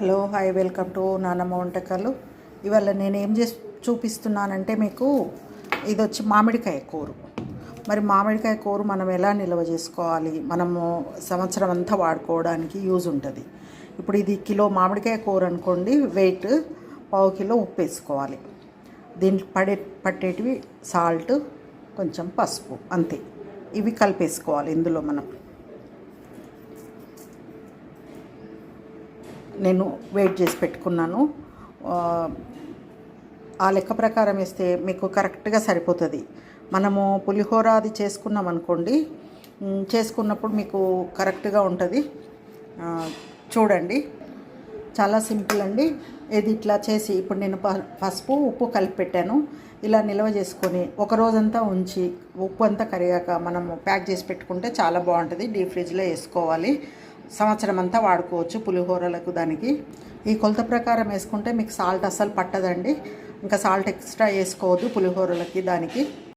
Hello hi welcome to నానమ్మ వంటకాలు ఇవాళ నేను ఏం చేసి చూపిస్తున్నానంటే మీకు ఇది వచ్చి మామిడికాయ కూర. మరి మామిడికాయ కూర మనం ఎలా నిల్వ చేసుకోవాలి? మనము సంవత్సరం అంతా వాడుకోవడానికి యూజ్ ఉంటుంది. ఇప్పుడు ఇది కిలో మామిడికాయ కూర అనుకోండి వెయిట్ పావు కిలో ఉప్పు వేసుకోవాలి. దీనికి పడే పట్టేటివి సాల్ట్ కొంచెం పసుపు అంతే. ఇవి కలిపేసుకోవాలి ఇందులో మనం. నేను వెయిట్ చేసి పెట్టుకున్నాను. ఆ, లెక్క ప్రకారం వేస్తే మీకు కరెక్ట్గా సరిపోతుంది. మనము పులిహోర అది చేసుకున్నాం అనుకోండి. చేసుకున్నప్పుడు మీకు కరెక్ట్గా ఉంటుంది. చూడండి. చాలా సింపుల్ అండి. ఇది ఇట్లా చేసి ఇప్పుడు నేను ప- పసుపు ఉప్పు కలిపి పెట్టాను. ఇలా నిల్వ చేసుకొని ఒక రోజంతా ఉంచి ఉప్పు అంతా కరిగాక మనము ప్యాక్ చేసి పెట్టుకుంటే చాలా బాగుంటుంది. డీప్ ఫ్రిడ్జ్లో వేసుకోవాలి. సంవత్సరం అంతా వాడుకోవచ్చు పులిహోరలకు దానికి. ఈ కొలత ప్రకారం వేసుకుంటే మీకు సాల్ట్ అస్సలు పట్టదండి. ఇంకా సాల్ట్ ఎక్స్ట్రా వేసుకోవద్దు పులిహోరలకి దానికి.